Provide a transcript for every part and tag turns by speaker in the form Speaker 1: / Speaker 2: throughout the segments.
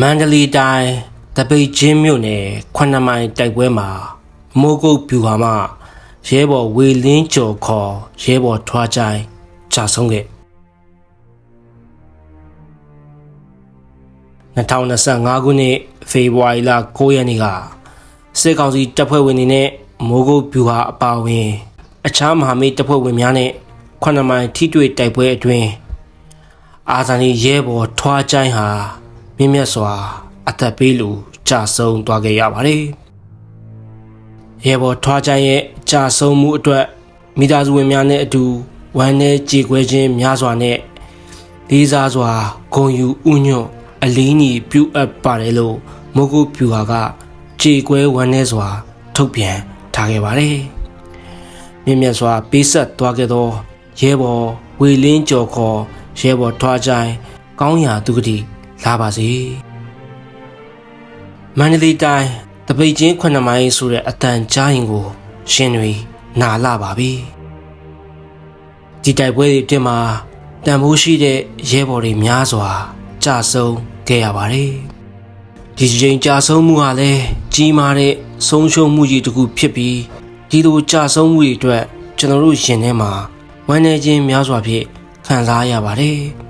Speaker 1: မန္တလေးတိုင်းတပိတ်ချင်းမြို့နယ်ခွနမိုင်တိုက်ပွဲမှာမိုးကုတ်ပြူဟာမှရဲဘော်ဝေလင်းကျော်ခေါ်ရဲဘော်ထွားချိုင်းကြာဆုံးခဲ့2025ခုနှစ်ဖေဖော်ဝါရီလ9ရက်နေ့ကစစ်ကောင်စီတပ်ဖွဲ့ဝင်တွေနဲ့မိုးကုတ်ပြူဟာအပါအဝင် အခြားမဟာမိတ်တပ်ဖွဲ့ဝင်များနဲ့ခွနမိုင်ထိတွေ့တိုက်ပွဲအတွင်းအာဇာနည်ရဲဘော်ထွားချိုင်းဟာ မြင့်မြတ်စွာ အသက်ပေးလူကြာဆုံးသွားခဲ့ရပါတယ်။ရဲဘော်ထွားချိုင်းရဲ့ကြာဆုံးမှုအတွက်မိသားစုဝင်များနဲ့အတူဝမ်းနည်းကြေကွဲခြင်းများစွာနဲ့လေးစားစွာဂုဏ်ယူဥညွတ်အလင်းကြီးပြုအပ်ပါတယ်လို့မုတ်ကုတ်ပြူဟာကကြေကွဲဝမ်းနည်းစွာ ထုတ်ပြန်ထားခဲ့ပါတယ်။မြင့်မြတ်စွာပေးဆက်သွားခဲ့သောရဲဘော်ဝေလင်းကျော်ခေါ်ရဲဘော်ထွားချိုင်းကောင်းရာသူကတိ လာပါစေမန္တလေးတိုင်းတပိတ်ချင်းခွနမိုင်းဆိုတဲ့အတန်ကြားရင်ကို ရှင်တွေနာလာပါပြီဒီတိုက်ပွဲတွေအတွင်းမှာတန်ဖိုးရှိတဲ့ရဲဘော်တွေများစွာကြာဆုံးခဲ့ရပါတယ်ဒီချိန်ကြာဆုံးမှုဟာလည်းကြီးမားတဲ့ဆုံးရှုံးမှုကြီးတစ်ခုဖြစ်ပြီးဒီလိုကြာဆုံးမှုတွေအတွက်ကျွန်တော်တို့ရင်ထဲမှာဝမ်းနည်းခြင်းများစွာဖြင့်ခံစားရပါတယ်။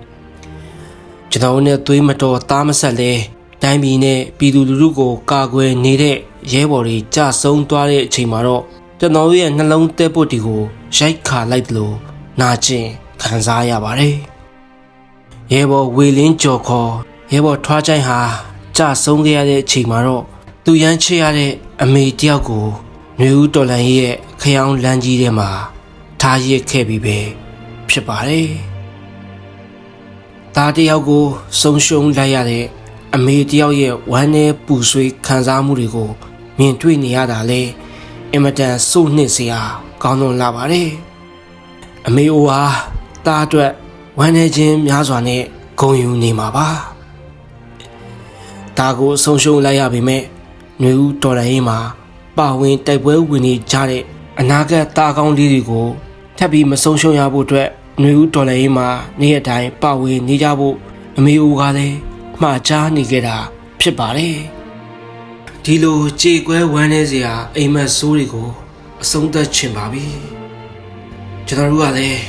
Speaker 1: ကျွန်တော်တို့နဲ့သွေးမတော်သားမဆက်လဲတိုင်းပြည်နဲ့ပြည်သူလူထုကိုကာကွယ်နေတဲ့ရဲဘော်တွေကြာဆုံးသွားတဲ့အချိန်မှာတော့ကျွန်တော်တို့ရဲ့နှလုံးတဲပုတ်တွေကိုရိုက်ခါလိုက်တယ်လို့နာကျင်ခံစားရပါတယ်။ရဲဘော်ဝေလင်းကျော်ခေါ်ရဲဘော်ထွားချိုင်းဟာကြာဆုံးခဲ့ရတဲ့အချိန်မှာတော့သူရမ်းချစ်ရတဲ့အမေတယောက်ကိုနှွေဦးတော်လန်ရဲ့ခရောင်းလမ်းကြီးထဲမှာထားရစ်ခဲ့ပြီးပဲဖြစ်ပါတယ်။ သားတစ်ယောက်ကိုဆုံးရှုံးလိုက်ရတဲ့အမေတစ်ယောက်ရဲ့ဝမ်းနည်းပူဆွေးခံစားမှုတွေကိုမြင်တွေ့နေရတာလေအင်မတန်စိုးနှင့်စရာကောင်းလွန်လာပါတယ်။အမေအိုဟာသားအတွက်ဝမ်းနည်းခြင်းများစွာနဲ့ဂုဏ်ယူနေမှာပါ။ဒါကိုဆုံးရှုံးလိုက်ရပေမဲ့နှွေဦးတော်လန်ရေးမှာပါဝင်တိုက်ပွဲဝင်နေကြတဲ့အနာဂတ်သားကောင်းလေးတွေကိုထပ်ပြီးမဆုံးရှုံးရဖို့အတွက် ငွေဦးဒေါ်လာရေးမှာနေ့ရက်တိုင်းပါဝင်နေကြဖို့အမေဦးကလည်းမှားချနေခဲ့တာဖြစ်ပါတယ်။ဒီလိုကြေကွဲဝမ်းနေစရာအိမ်မက်ဆိုးတွေကိုအဆုံးသတ်ချင်ပါပြီ။ကျွန်တော်တို့ကလည်း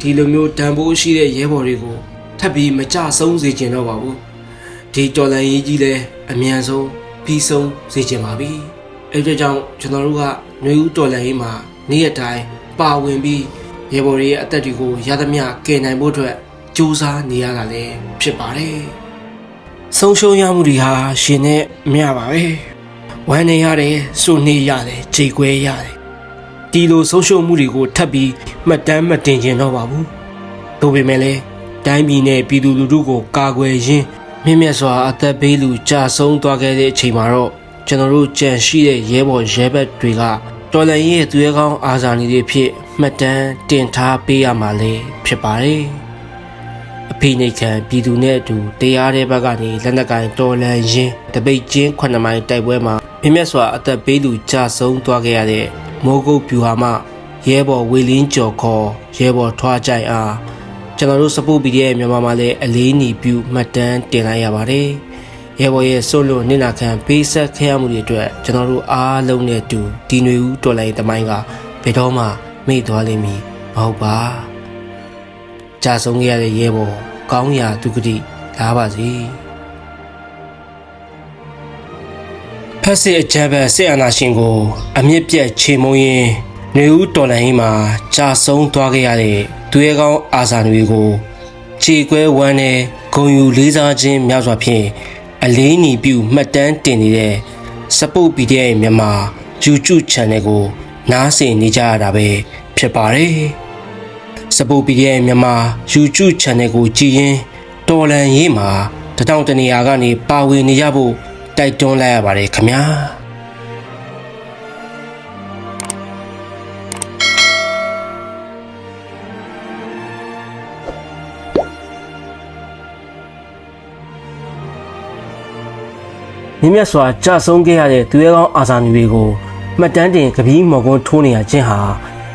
Speaker 1: ဒီလိုမျိုးတန်ဖိုးရှိတဲ့ရဲဘော်တွေကိုထပ်ပြီးမကြဆုံးစေချင်တော့ပါဘူး။ဒီတော်လန်ရေးကြီးလည်းအမြန်ဆုံးပြီးဆုံးစေချင်ပါပြီ။အဲဒီကြောင့်ကျွန်တော်တို့ကမျိုးဦးတော်လန်ရေးမှာနေ့ရက်တိုင်းပါဝင်ပြီး ရေဘော်တွေရဲ့အသက်တွေကိုရသမျှကယ်နိုင်ဖို့အတွက်ကြိုးစားနေရတာလည်းဖြစ်ပါတယ်။ဆုံးရှုံးရမှုတွေဟာရှင်နဲ့မျှပါပဲ။ဝမ်းနေရတယ်၊စုနေရတယ်၊ကြေကွဲရတယ်။ဒီလိုဆုံးရှုံးမှုတွေကိုထပ်ပြီးမှတ်တမ်းမတင်ကျင်တော့ပါဘူး။ဒါပေမဲ့လည်းတိုင်းပြည်နဲ့ပြည်သူလူထုကိုကာကွယ်ရင်းမြင့်မြတ်စွာအသက်ပေးလူကြာဆုံးသွားခဲ့တဲ့အချိန်မှာတော့ကျွန်တော်တို့ကြံရှိတဲ့ရဲဘော်ရဲဘက်တွေကတော်လန်ရဲ့သူရဲကောင်းအာဇာနည်တွေဖြစ် မှတ်တမ်းတင်ထားပေးရမှာလေဖြစ်ပါတယ်။အဖိနှိတ်ခံပြည်သူနဲ့အတူတရားတဲ့ဘက်ကနေလက်နက်ကင်တော်လန်ရင်တပိတ်ချင်းခွနမိုင်တိုက်ပွဲမှာမြင့်မြတ်စွာအသက်ပေးလူကြာဆုံးသွားခဲ့ရတဲ့မိုးကုတ်ပြူဟာမရဲဘော်ဝေလင်းကျော်ခေါ်ရဲဘော်ထွားကြိုင်အားကျွန်တော်တို့စပုတ်ပီရဲ့မြန်မာမှာလည်းအလေးနီပြုမှတ်တမ်းတင်လိုက်ရပါတယ်။ရဲဘော်ရဲ့ဆွလို့နင့်နာခံပေးဆက်ခဲ့ရမှုတွေအတွက်ကျွန်တော်တို့အားလုံးနဲ့အတူဒီຫນွေဦးတော်လိုင်းတမိုင်းကဘယ်တော့မှ မေ့သွားလိမ့်မည်မဟုတ်ပါကြာဆုံးခဲ့ရတဲ့ရဲဘော်ကောင်းရာသူကတိလာပါစေဖက်စစ်အကြမ်းဖက်စစ်အာဏာရှင်ကို အမြင့်ပြတ်ချေမုံရင်ຫນွေဦးတော်လိုင်းမှာကြာဆုံးသွားခဲ့ရတဲ့သူရဲကောင်းအာဇာနည်ကိုခြေကွဲဝမ်းနဲ့ဂုံယူလေးစားခြင်းများစွာဖြင့်အလေးညီပြုမှတ်တမ်းတင်နေတဲ့စပုတ် PDF မြန်မာ YouTube Channel ကို နားဆင်နေကြရတာပဲ ဖြစ်ပါတယ်။စပုတ် PDF မြန်မာ YouTube Channel ကိုကြည်ရင်တော်လန်ရေးမှာတထောင်တနေရာကနေပါဝင်နေကြဖို့တိုက်တွန်းလိုက်ရပါတယ်ခင်ဗျာ။မြင့်မြတ်စွာကြာဆုံးခဲ့ရတဲ့သူရဲကောင်းအာဇာနည်တွေကိုမှတ်တမ်းတင်ကပီးမော်ကွန်းထိုးနေရခြင်းဟာ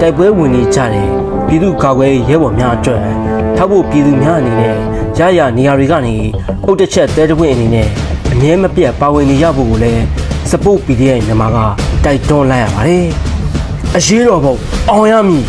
Speaker 1: တိုက်ပွဲဝင်နေကြတယ်ပြည်သူကာကွယ်ရေးရဲဘော်များအတွက်ထောက်ဖို့ပြည်သူများအနေနဲ့ရရနေရာတွေကနေအုတ်တစ်ချက်တဲတပွင့်အနေနဲ့အမြဲမပြတ်ပါဝင်နေရဖို့ကိုလည်း support PDF မြန်မာကတိုက်တွန်းလိုက်ရပါတယ်အရေးတော်ပုံအောင်ရမည်